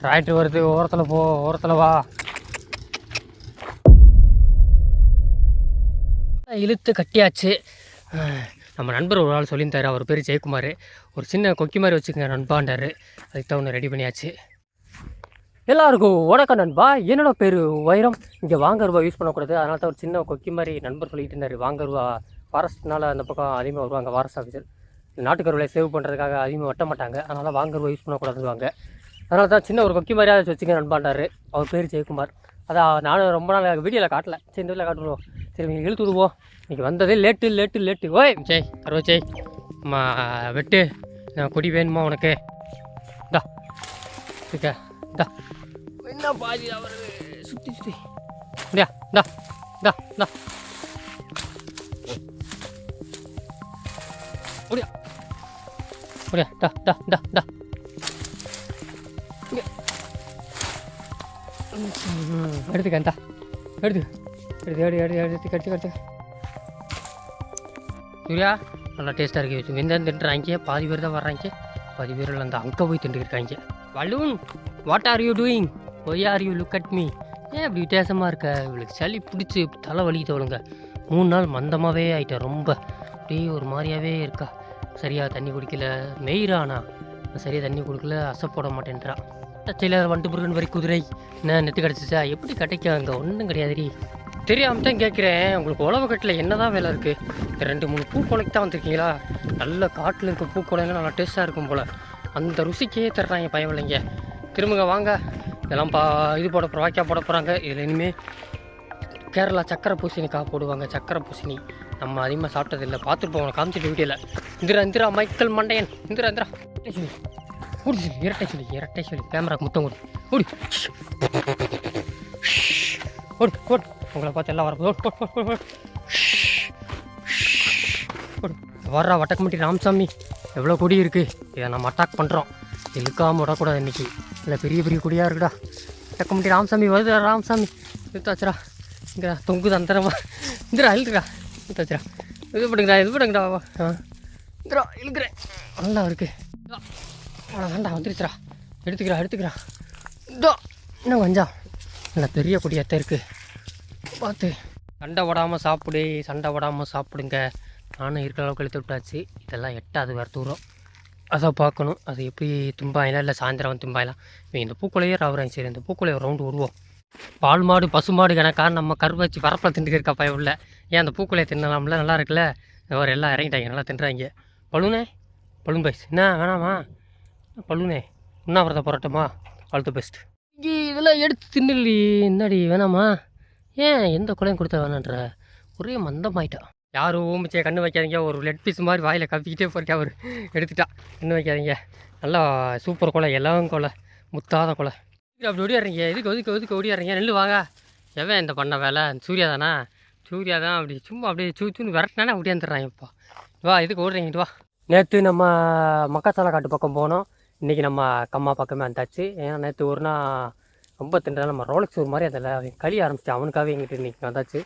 Tractor வருது ஓரத்தில் போ ஓரத்தில் வா. இழுத்து கட்டியாச்சு. நம்ம நண்பர் ஒரு ஆள் சொல்லியிருந்தார் அவர் பேர் ஜெயக்குமார். ஒரு சின்ன கொக்கி மாதிரி வச்சுக்கோங்க நண்பாண்டார் அதுக்கு தான் ஒன்று ரெடி பண்ணியாச்சு. எல்லாருக்கும் வணக்கம் நண்பா. என்னோட பேர் வைரம். இங்கே வாங்கருவா யூஸ் பண்ணக்கூடாது. அதனால தான் ஒரு சின்ன கொக்கி மாதிரி நண்பர் சொல்லிட்டு இருந்தார். வாங்கருவா ஃபாரஸ்ட்னால் அந்த பக்கம் அதிகமாக வருவாங்க ஃபாரஸ்ட் ஆஃபீஸர் நாட்டுக்கருவிலை சேவ் பண்ணுறதுக்காக அதிகமாக வட்ட மாட்டாங்க. அதனால் வாங்கருவா யூஸ் பண்ணக்கூடாதுவாங்க அதனால தான் சின்ன ஒரு கொக்கி மாதிரியாவது வச்சுங்க நண்பாண்டாரு. அவர் பேர் ஜெயக்குமார். அதான் நானும் ரொம்ப நாள் வீடியோவில் காட்டல. சரி இந்த வீட்டில் காட்டுவோம். சரி நீங்கள் இழுத்து விடுவோம். இன்றைக்கி வந்ததே லேட்டு லேட்டு லேட்டு ஓய் ஜெய் கருவா ஜெய் அம்மா வெட்டு. நான் கொடி வேணுமா உனக்கு? இந்தா. இருக்கா இந்தா. என்ன பாதி அவர்? சுற்றி சுற்றி இந்தா இந்தா இந்தா இந்தா. முடியா முடியா டா டா டா டா எடுத்துக்க அந்த எடுத்து எடுத்து எடு எடு எடுத்து கட்டி கட்டு. சூர்யா நல்லா டேஸ்ட்டாக இருக்குது வெந்தம் தின்றாங்க பாதி பேர் தான் வர்றாங்க. பாதி பேர் அந்த அங்கே போய் திண்டுருக்காங்க balloon what are you doing why are you look at me ஏன் இப்படி வித்தியாசமாக இருக்க? இவளுக்கு சளி பிடிச்சி தலை வலிக்குது அவளுங்க. மூணு நாள் மந்தமாகவே ஆகிட்டேன் ரொம்ப. அப்படியே ஒரு மாதிரியாகவே இருக்கா. சரியாக தண்ணி குடிக்கல. மெயிரானா சரியாக தண்ணி கொடுக்கல. அசைப்பட மாட்டேன்றா தச்சையில் வண்டு முருகன் வரி குதிரை. என்ன நெத்து கிடச்சிச்சா? எப்படி கிடைக்கும் அங்கே ஒன்றும் கிடையாதுடி. தெரியாம தான் கேட்குறேன். உங்களுக்கு உழவு கட்டில் என்ன தான் வேலை இருக்குது ரெண்டு மூணு பூ கொலைக்கு தான் வந்திருக்கீங்களா? நல்ல காட்டில் இருக்க பூ நல்லா டேஸ்ட்டாக இருக்கும் போல். அந்த ருசிக்கே தர்றாங்க பயவில்லைங்க திரும்புங்க வாங்க. இதெல்லாம் பா இது போட போகிற வாய்க்கா போட போகிறாங்க இதில் இனிமேல் கேரளா சக்கரை பூசணிக்காய் போடுவாங்க. சக்கரை பூசணி. நம்ம அதிகமாக சாப்பிட்டதில்லை. பார்த்துருப்போம் உனக்கு காமிச்சிட்டு வீடியோவில் இந்திரா இந்திரா மைக்கேல் மண்டையன். இந்திரா இந்திரா. ஓடி சொல்லி இரட்டை சொல்லி இரட்டை சொல்லி கேமராக்கு முத்தம் கொடு. ஓடி. ஓடு ஓடு. உங்களை பார்த்து எல்லாம் வரப்போ ஓடு, ஓடு, வர்றா வட்டக்கம்பட்டி ராமசாமி. எவ்வளோ கொடி இருக்குது இதை நம்ம அட்டாக் பண்ணுறோம் இழுக்காமல் விடக்கூடாது இன்னைக்கு. இல்லை பெரிய பெரிய கொடியாக இருக்குடா. வட்டக்கமிட்டி ராமசாமி வருது ராமசாமி. இழுத்தாச்சுரா இங்கே தொங்குது அந்தரமா. இந்திரா இழுத்துடா. இழுத்தாச்சுரா இது பண்ணுங்கடா இது பண்ணுங்கடா. இந்திரா இழுக்கிறேன். நல்லா இருக்கு. அவ்வளோதான்டா வந்துருச்சுடா. எடுத்துக்கிறா எடுத்துக்கிறா. இதோ. இன்னும் கொஞ்சம் நல்லா பெரிய கொடியாத்தான் இருக்குது பார்த்து. சண்டை விடாமல் சாப்பிடு சண்டை விடாமல் சாப்பிடுங்க. நானும் இருக்கிற அளவுக்கு இழுத்து விட்டாச்சு. இதெல்லாம் எட்டாவது வேறு தூரம். அதை பார்க்கணும். அது எப்படி தும்பாயிலாம் இல்லை சாயந்தரம் வந்து தும்பாயிலாம் இந்த பூக்குலையே ராவுறாங்க சரி இந்த பூக்குலையை ரவுண்டு விடுவோம் பால் மாடு பசு மாடு கணக்கா நம்ம கருவை வச்சு வரப்பில் திண்டுக்கு இருக்கா பய உள்ள ஏன் அந்த பூக்குலையை தின்னலாம்ல? நல்லா இருக்குல்ல? ஒரு எல்லாம் இறங்கிட்டாங்க. நல்லா தின்றாங்க. பலூனே? பலூன் பைஸ் என்ன? வேணாமா? பலூனே உண்ணாவிரத போராட்டமா? ஆல் தி பெஸ்ட் இதெல்லாம் எடுத்து தின்னலி என்னடி வேணாமா? ஏன் எந்த குலையும் கொடுத்தா வேணான்ற? ஒரே மந்தமாயிட்டா. யாரும் ஊமிச்சே கண்ணு வைக்காதீங்க ஒரு லெட் பீஸ் மாதிரி வாயில் கவிக்கிட்டே போயிட்டு அவர். எடுத்துட்டா. கண்ணு வைக்காதீங்க. நல்லா சூப்பர் கொலை எல்லாம் கொலை முத்தாத கொலை. அப்படி ஓடியாடுறீங்க எதுக்கு ஒதுக்கு ஒதுக்கு ஓடியாடுறீங்க நெல் வாங்க. எவன் இந்த பண்ண வேலை? சூர்யா தானா? சூர்யா தான் அப்படி சும்மா அப்படியே சூ சூன்னு விரட்டினானே ஓடியாந்துடுறாங்க இப்போ வா இதுக்கு ஓடுறீங்க வா. நேற்று நம்ம மக்காச்சாலை காட்டு பக்கம் போனோம். இன்றைக்கி நம்ம கம்மா பக்கமே வந்தாச்சு. ஏன்னா நேற்று ஒரு நாள் ரொம்ப தின்றதால நம்ம ரோலக்ஸ் ஒரு மாதிரி அதில் அவன் கழிய ஆரம்பிச்சு அவனுக்காகவே எங்கிட்ட இன்றைக்கி வந்தாச்சு.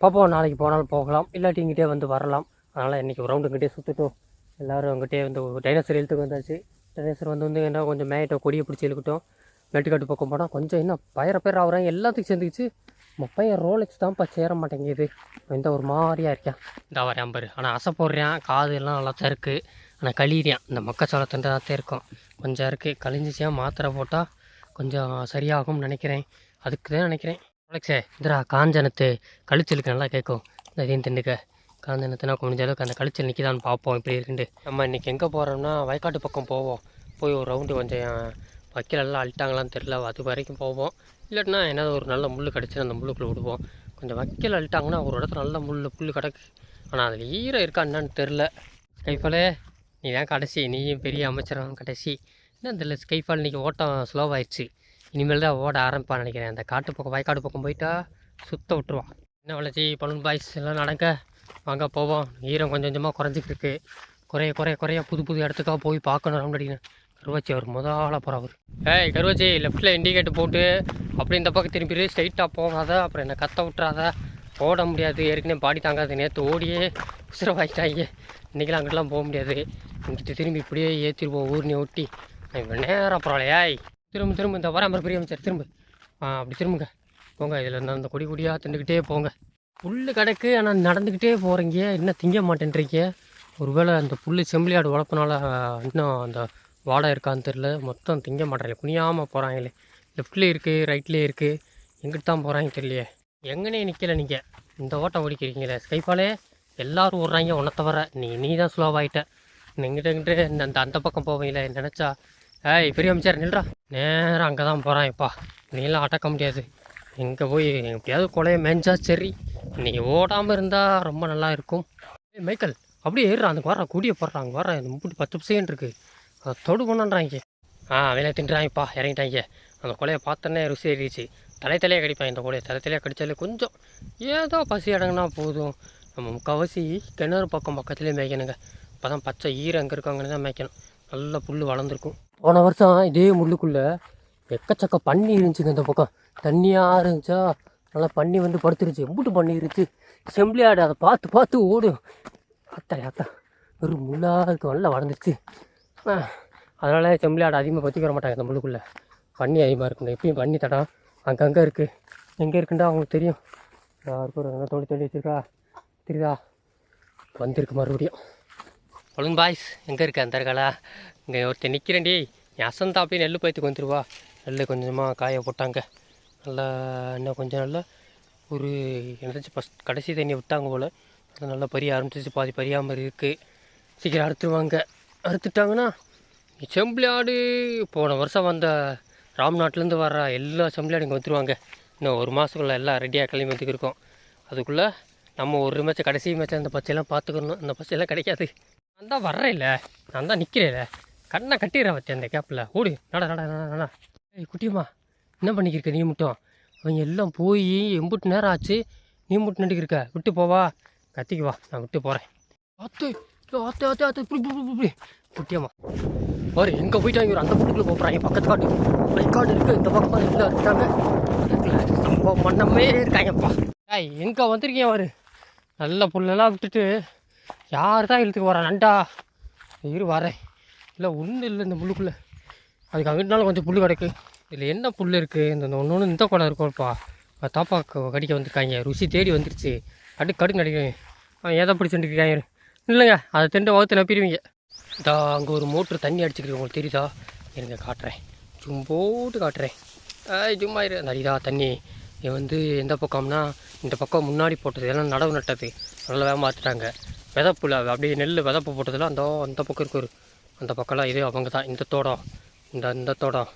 பார்ப்போம் நாளைக்கு போனாலும் போகலாம். இல்லாட்டி இங்கிட்டே வந்து வரலாம். அதனால் இன்றைக்கி ஒரு ரவுண்டு இங்கிட்டே சுற்றிட்டோம் எல்லோரும் அங்கிட்டே வந்து டைனோசர் எழுத்துக்கு வந்தாச்சு. டைனோசர் வந்து வந்து என்ன கொஞ்சம் மேயிட்ட கொடியை பிடிச்சி இழுக்கட்டும். மெட்டுக்காட்டு பக்கம் போனால் கொஞ்சம் இன்னும் பயிர பேர் ஆகுறாங்க எல்லாத்துக்கும் சேர்ந்துக்கிச்சு. நம்ம பையன் ரோலெக்ஸ் தான்ப்பா சேர மாட்டேங்குது. இந்த ஒரு மாதிரியா இருக்கேன் இந்த வரேன் பாரு ஆனால் அசை போடுறேன். காது எல்லாம் நல்லா தான் இருக்குது ஆனால் கழியிறேன் இந்த மக்காச்சோள தான் இருக்கும். கொஞ்சம் இருக்குது கழிஞ்சிச்சியா மாத்திரை போட்டால் கொஞ்சம் சரியாகும்னு நினைக்கிறேன். அதுக்கு தான் நினைக்கிறேன். அலெக்ஸே இந்திரா காஞ்சனத்து கழிச்சலுக்கு நல்லா கேட்கும். இந்த இதையும் திண்டுக்க காஞ்சனத்துனா முடிஞ்ச அளவுக்கு அந்த கழிச்சல் நிற்கிதான்னு பார்ப்போம். இப்படி இருக்குண்டு நம்ம இன்றைக்கி எங்கே போகிறோம்னா வயக்காட்டு பக்கம் போவோம். போய் ஒரு ரவுண்டு கொஞ்சம் வைக்கலெல்லாம் அழிட்டாங்களான்னு தெரில அது வரைக்கும் போவோம். இல்லாட்டினா என்ன ஒரு நல்ல முள் கிடச்சி அந்த முள்ளுக்குள்ளே விடுவோம். கொஞ்சம் வைக்கல் அழிட்டாங்கன்னா ஒரு இடத்துல நல்ல முள் புல் கிடக்கு. ஆனால் அதில் ஈரம் இருக்கா என்னன்னு தெரில கைஃபலே நீ தான் கடைசி நீயும் பெரிய அமைச்சரும் கடைசி. என்ன இந்த ஸ்கைஃபால் இன்றைக்கி ஓட்டம் ஸ்லோவாயிடுச்சு இனிமேல் தான் ஓட ஆரம்பிப்பான்னு நினைக்கிறேன். அந்த காட்டு பக்கம் வயக்காடு பக்கம் போயிட்டா சுத்த விட்டுருவான். என்ன வளர்ச்சி பலூன் பாய்ஸ் எல்லாம் நடக்க? வாங்க போவோம். ஈரம் கொஞ்சம் கொஞ்சமாக குறைஞ்சிக்கிட்டு இருக்கு. குறைய குறைய குறைய புது புது இடத்துக்காக போய் பார்க்கணும் ரவுண்ட் அடிக்கணும் கருவாச்சி அவர் முதல்ல போகிறவர் ஏய் கருவாச்சி லெஃப்ட்டில் இண்டிகேட் போட்டு அப்படி இந்த பக்கம் திரும்பி ஸ்ட்ரைட்டாக போகாத. அப்புறம் என்னை கத்த விட்றாத ஓட முடியாது. ஏற்கனவே பாடி தாங்காது. நேற்று ஓடியே உசுரவாயிட்டாங்க இன்றைக்கெலாம் அங்கிட்டலாம் போக முடியாது. இங்கிட்டு திரும்பி இப்படியே ஏற்றிடுவோம் ஊர்னி ஒட்டி இப்போ நேரம் பரவாயில்லையாய் திரும்ப திரும்ப இந்த வர பெரிய அமைச்சர் திரும்ப. ஆ அப்படி திரும்புங்க. போங்க இதில் அந்த கொடி கொடியாக தின்னுக்கிட்டே போங்க. புல் கிடக்கு ஆனால் நடந்துக்கிட்டே போகிறீங்க இன்னும் திங்க மாட்டேன்றீங்க? ஒருவேளை அந்த புல் செம்பிளியாடு வளர்ப்பனால இன்னும் அந்த வாடை இருக்கான்னு தெரில மொத்தம் திங்க மாட்டேறல குனியாமல் போகிறாங்களே லெஃப்ட்லேயே இருக்குது ரைட்லேயே இருக்குது எங்கிட்டு தான் போகிறாங்க தெரியலையே. எங்கனே நிற்கலை நீங்கள் இந்த ஓட்டம் ஓடிக்கிறீங்களே. ஸ்கைப்பாலே எல்லோரும் ஓடுறாங்க உன்னை தவிர நீ நீ தான் ஸ்லோவாகிட்ட எங்கிட்ட எங்கிட்ட இந்த அந்த அந்த பக்கம் போவீங்களே நினச்சா ஏய் பெரிய அமைச்சர் நில்றா. நேராக அங்கே தான் போகிறான் இப்பா. நீலாம் அடக்க முடியாது. எங்கே போய் எப்படியாவது கொலையை மேய்ஞ்சா சரி. நீ ஓடாமல் இருந்தால் ரொம்ப நல்லா இருக்கும். ஏய் மைக்கேல் அப்படியே ஏறுறான் அந்த வர்றான் கூடிய போடுறான் அங்கே இந்த முப்பிட்டு பத்து பர்சன்ட் இருக்குது அதை தொடு பண்ணுன்றாங்க. ஆ வேலை தின்றாங்கப்பா இறங்கிட்டாங்க. அந்த கொலையை பார்த்தோன்னே ருசி ஏறிடுச்சு தலை தலையே கடிப்பாங்க இந்த கொலையை. தலை தலையாக கடித்தாலே கொஞ்சம் ஏதோ பசி அடங்கினா போதும். நம்ம முக்கால்வாசி கிணறு பக்கம் பக்கத்துலேயே மேய்க்கணுங்க. அப்போ தான் பச்சை ஈரம் எங்கே இருக்காங்கன்னு தான் மேய்க்கணும். நல்ல புல் வளர்ந்துருக்கும். போன வருஷம் இதே முள்ளுக்குள்ளே எக்கச்சக்க பன்னி இருந்துச்சுங்க இந்த பக்கம். தண்ணியாக இருந்துச்சா? நல்லா பன்னி வந்து படுத்துருச்சு. எம்பிட்டு பண்ணி இருந்துச்சு. செம்பிளி ஆடு அதை பார்த்து பார்த்து ஓடும். அத்தா அத்தா. ஒரு முள்ளாக நல்லா வளர்ந்துருச்சு. அதனால் செம்பிளி ஆடு அதிகமாக பற்றிக்கிற வர மாட்டாங்க இந்த முள்ளுக்குள்ளே. பண்ணி அதிகமாக இருக்குங்க. எப்பயும் பண்ணி தடம். அங்கங்கே இருக்குது எங்கே இருக்குண்டா? அவங்களுக்கு தெரியும். யாருக்கும் ஒரு தோண்டி தோண்டி வச்சிருக்கா? தெரியுதா? வந்திருக்கு மறுபடியும். ஒழுங்கு பாய்ஸ் எங்கே இருக்க அந்த இருக்கலா இங்கே ஒருத்தர் நிற்கிறேன்டி என் அசந்தா அப்படியே நெல் பயித்துக்கு வந்துருவா நெல் கொஞ்சமாக காய போட்டாங்க. நல்லா இன்னும் கொஞ்சம் நல்லா ஒரு என்னதாச்சும் ஃபஸ்ட் கடைசி தண்ணி விட்டாங்க போல். அது நல்லா பறிய ஆரம்பிச்சிச்சு பாதி பறியாமல் இருக்குது சீக்கிரம் அறுத்துருவாங்க. அறுத்துட்டாங்கன்னா செம்பிளி ஆடு. போன வருஷம் வந்த ராம்நாட்டிலேருந்து வர எல்லா செம்பிளி ஆடு இங்கே வந்துருவாங்க. இன்னும் ஒரு மாதத்துக்குள்ளே எல்லாம் ரெடியாக கிளம்பி வந்துக்கிருக்கோம் அதுக்குள்ளே நம்ம ஒரு மேட்ச் கடைசி மேட்ச் அந்த பச்சையெல்லாம் பார்த்துக்கணும். அந்த பச்சையெல்லாம் கிடைக்காது. நான் தான் வர்றேன்ல. நான் தான் நிற்கிறேன்ல கண்ணை கட்டிடுறேன் பற்றி அந்த கேப்பில் ஓடு. நட நட நட நட. ஏய் குட்டியம்மா என்ன பண்ணிக்கிருக்க நீ மட்டும்? அவங்க எல்லாம் போய் எம்புட்டு நேரம் ஆச்சு. நீ மட்டும் நின்றுக்கிருக்க விட்டு போவா. கத்திக்கு வா. நான் விட்டு போகிறேன் ஆத்து. ஆத்து ஆத்து ஆத்து. இப்படி இப்படி, இப்படி குட்டியம்மா. பாரு எங்கே போயிட்டாங்க ஒரு அந்த புட்டுக்குள்ளே போகிறாங்க பக்கத்து காட்டு ரைக்காடு இருக்குது இந்த பக்கம் எல்லாம் இருக்காங்க. அதுக்குள்ள சம்பவம் பண்ணமே இருக்காங்கப்பா. ஏய் எங்கே வந்திருக்கீங்க பாரு? நல்ல புல்லெல்லாம் விட்டுட்டு யார் தான் இழுத்துக்கு வரா நண்டா. இரு வரேன். இல்லை ஒன்றும் இல்லை இந்த முள்ளுக்குள்ளே. அதுக்கு அங்கிட்டாலும் கொஞ்சம் புல் கிடக்கு. இதில் என்ன புல் இருக்குது இந்த ஒன்று ஒன்று இந்த குடம் இருக்கோப்பா தாப்பா கடிக்க வந்திருக்காங்க. ருசி தேடி வந்துருச்சு. கடு கடுன்னு கடிக்கிறேன் அவன் ஏதோ பிடிச்சிட்டு இருக்காங்க இல்லைங்க அதை திண்டு வகுத்து நப்பிடுவீங்க இதா அங்கே ஒரு மோட்ரு தண்ணி அடிச்சுக்கிறேன் உங்களுக்கு தெரியுதா? எனக்கு காட்டுறேன். சும்போட்டு காட்டுறேன். ஏய் சும்மா இரு. தண்ணி. இது வந்து எந்த பக்கம்னா இந்த பக்கம் முன்னாடி போட்டது. எல்லாம் நடவு நட்டது. நல்லா ஏமாத்துட்டாங்க விதப்புல அப்படியே நெல் விதப்பு போட்டதெல்லாம் அந்த அந்த பக்கம் இருக்கு ஒரு அந்த பக்கம்லாம் இது அவங்க தான். இந்த தோடம் இந்த இந்த தோடம்.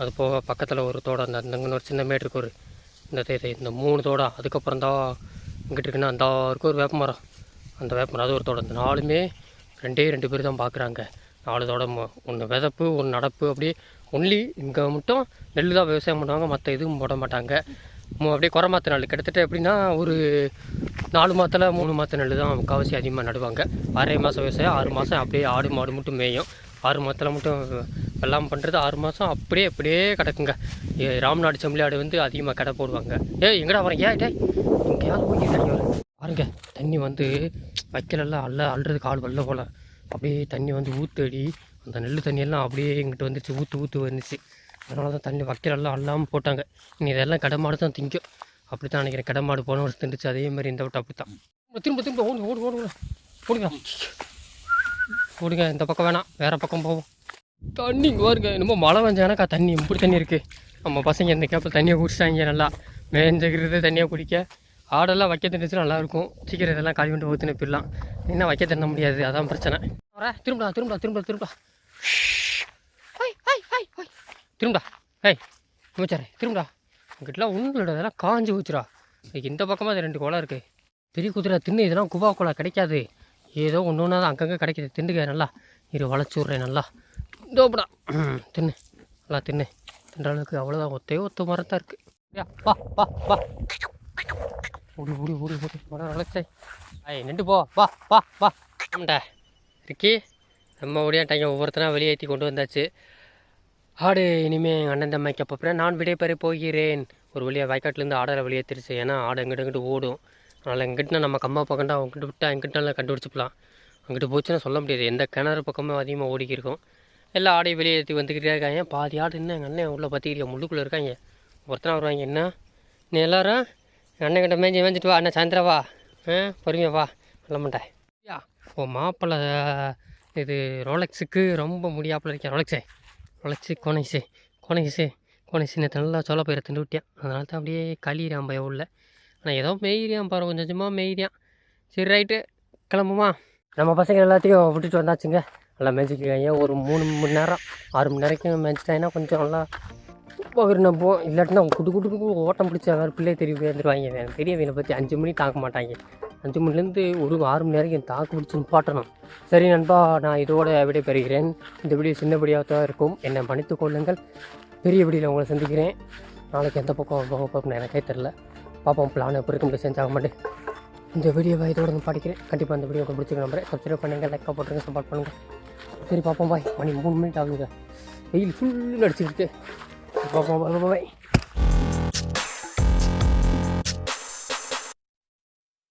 அது போக பக்கத்தில் ஒரு தோடம் அந்த அந்தங்கன்னு ஒரு சின்ன மேடு இருக்கு ஒரு இந்த இது இந்த மூணு தோடம். அதுக்கப்புறம் தான் இங்கிட்டு இருக்குன்னா அந்த இருக்கு ஒரு வேப்ப மரம். அந்த வேப்ப மரம் அது ஒரு தோடம். இந்த நாலுமே ரெண்டே ரெண்டு பேர் தான் பார்க்குறாங்க நாலு தோடம் ஒன்று விதப்பு ஒன்று நடப்பு அப்படியே ஒன்லி இங்கே மட்டும் நெல் தான் விவசாயம் பண்ணுவாங்க மற்ற எதுவும் போட மாட்டாங்க. அப்படியே குறை மாற்ற நெல் கிட்டத்தட்ட எப்படின்னா ஒரு நாலு மாதத்தில் மூணு மாத்த நெல் தான் முக்கால்வாசி அதிகமாக நடுவாங்க. ஆறே மாதம் விவசாயம் ஆறு மாதம் அப்படியே ஆடு மாடு மட்டும் மேயும். ஆறு மாதத்தில் மட்டும் வெள்ளாமல் பண்ணுறது ஆறு மாதம் அப்படியே அப்படியே கிடக்குங்க. ராம்நாடு செம்பிளாடு வந்து அதிகமாக கடை போடுவாங்க. ஏ எங்கடா வரேன் ஏன் டே எங்கேயாவது போய் தண்ணி வரும் பாருங்க தண்ணி வந்து வைக்கலெல்லாம் அள்ள அள்ளுறதுக்கு ஆள் வரல போல். அப்படியே தண்ணி வந்து ஊற்றடி அந்த நெல் தண்ணியெல்லாம் அப்படியே இங்கிட்டு வந்துச்சு ஊற்று ஊற்று வந்துச்சு அதனால தான் தண்ணி வைக்கலெல்லாம் அள்ளாமல் போட்டாங்க. இனி இதெல்லாம் கடமாடு தான் திங்கும். அப்படி தான் நினைக்கிறேன். கடமாடு போன வருஷம் திண்டுச்சு அதே மாதிரி இந்த விட்டு அப்படி தான் திரும்ப திரும்ப ஓடு ஓடு ஓடு ஓடுங்க ஓடுங்க இந்த பக்கம் வேணாம். வேறு பக்கம் போவோம். தண்ணி இங்கே வருங்க என்னமோ மழை வந்தானாக்கா தண்ணி எப்படி தண்ணி இருக்குது நம்ம பசங்க இந்த கேப்பில் தண்ணியை குடிச்சிட்டாங்க நல்லா. மேஞ்சகிறது தண்ணியை குடிக்க. ஆடெல்லாம் வைக்க தண்ணிச்சு நல்லா இருக்கும். சீக்கிரம் இதெல்லாம் காலி கொண்டு ஊற்றுன்னு போயிடலாம் என்ன வைக்க தண்ண முடியாது. அதான் பிரச்சனை. வர திரும்பலாம் திரும்பலாம் திரும்ப திரும்பலாம் திரும்படா. ஏய் அமைச்சாரே திரும்படா. இங்கிட்டலாம் ஒன்றும் இல்லைடா இதெல்லாம் காஞ்சி ஊச்சுடா இதுக்கு இந்த பக்கமாக அது ரெண்டு குளம் இருக்குது பெரிய குதிரை தின்னு இதெல்லாம் குபா குளம் கிடைக்காது. ஏதோ ஒன்று ஒன்றா தான் அங்கங்கே கிடைக்கிது. திண்டுக்க நல்லா. இரு வளைச்சி விட்றேன் நல்லா. இதோப்படா தின்னு. நல்லா தின்னு. தின்ற அளவுக்கு அவ்வளோதான் ஒத்தே ஒத்த மரம் தான் இருக்குது வா வா வா. ஓடி ஓடி ஓடி ஓடி. மரம் வளைச்சே. ஐய் நின்று போ. வா வா வா. ஆமாண்டா இருக்கி. நம்ம ஓடியாட்டாங்க ஒவ்வொருத்தனா வெளியேற்றி கொண்டு வந்தாச்சு. ஆடு இனிமேல் எங்கள் அண்ணன் தம்மை அப்போ நான் விடைபெற போகிறேன். ஒரு வழியாக வயக்காட்டிலேருந்து ஆடரை திருச்சு. ஏன்னா ஆடு எங்கிட்ட எங்கிட்ட ஓடும். அதனால் எங்கிட்ட நம்ம கம்மா பக்கம்டா அவங்ககிட்ட விட்டா எங்கிட்ட நல்லா கண்டுபிடிச்சிக்கலாம். அங்கிட்டு போச்சுன்னா சொல்ல முடியாது. எந்த கிணறு பக்கமும் அதிகமாக ஓடிக்கிருக்கும் எல்லா ஆடையும் வெளியே ஏற்றி வந்துக்கிட்டே இருக்காங்க. பாதி ஆடு இன்னும் எங்கள் அண்ணன் உள்ளே பற்றிக்கிட்டு முள்ளுக்குள்ளே இருக்காங்க. ஒருத்தனா வருவாங்க. என்ன? நீ எல்லாரும் எங்கள் அண்ணன் கிட்ட மேஞ்சி மேஞ்சிட்டு வா. அண்ணன் சாயந்தரம் வா. ஆ பொறுமையா வா. சொல்ல மாட்டேன் யா ஓ மாப்பிள்ளை இது ரோலெக்ஸுக்கு ரொம்ப முடியாப்பில் இருக்கேன். ரோலெக்ஸே. உழைச்சி கொனைசு கொனைசு கொனைசு நேற்று நல்லா சொல்ல போயிட திண்டு விட்டியான் அதனால தான் அப்படியே கழியிறான் பயம் உள்ள. ஆனால் ஏதோ மெய்யிறியான் பாரு கொஞ்சம் கொஞ்சமாக மெய்யிறியான் சரி ரைட்டு. கிளம்புமா? நம்ம பசங்க எல்லாத்தையும் விட்டுட்டு வந்தாச்சுங்க. நல்லா மேய்ச்சிக்கிறாங்க ஒரு மூணு மணி நேரம் ஆறு மணி நேரம் மேய்ச்சிட்டாங்கன்னா கொஞ்சம் நல்லா பகிர்ந்து போவோம் இல்லாட்டினா குட்டு குடு ஓட்டம் பிடிச்ச வேறு பிள்ளை தெரிய வந்துடுவாங்க பெரியவங்களை பற்றி அஞ்சு மணி தாக்க மாட்டாங்க. அஞ்சு மணிலேருந்து ஒரு ஆறு மணி நேரம் தாக்கு பிடிச்சி நிப்பாட்டணும். சரி நண்பா நான் இதோட விடை பெறுகிறேன். இந்த வீடியோ சின்னபடியாக தான் இருக்கும். என்னை மன்னித்து கொள்ளுங்கள். பெரிய வீடியோவில் உங்களை சந்திக்கிறேன். நாளைக்கு எந்த பக்கம் போக போகணும் எனக்கே தெரில பார்ப்போம் பிளான் எப்படி இருக்கும் செஞ்சாக மாட்டேன் இந்த வீடியோவை இதோட நான் படிக்கிறேன். கண்டிப்பாக இந்த வீடியோ உங்களுக்கு பிடிச்சிக்க நம்புறேன் சப்ஸ்கிரைப் பண்ணுங்க லைக் போட்டுருங்க சப்போர்ட் பண்ணுங்கள் சரி பார்ப்போம் பாய் மணி மூணு மினிட் ஆகுங்க வெயில் ஃபுல் அடிச்சுக்கிட்டு பார்ப்போம் பாய் பாய்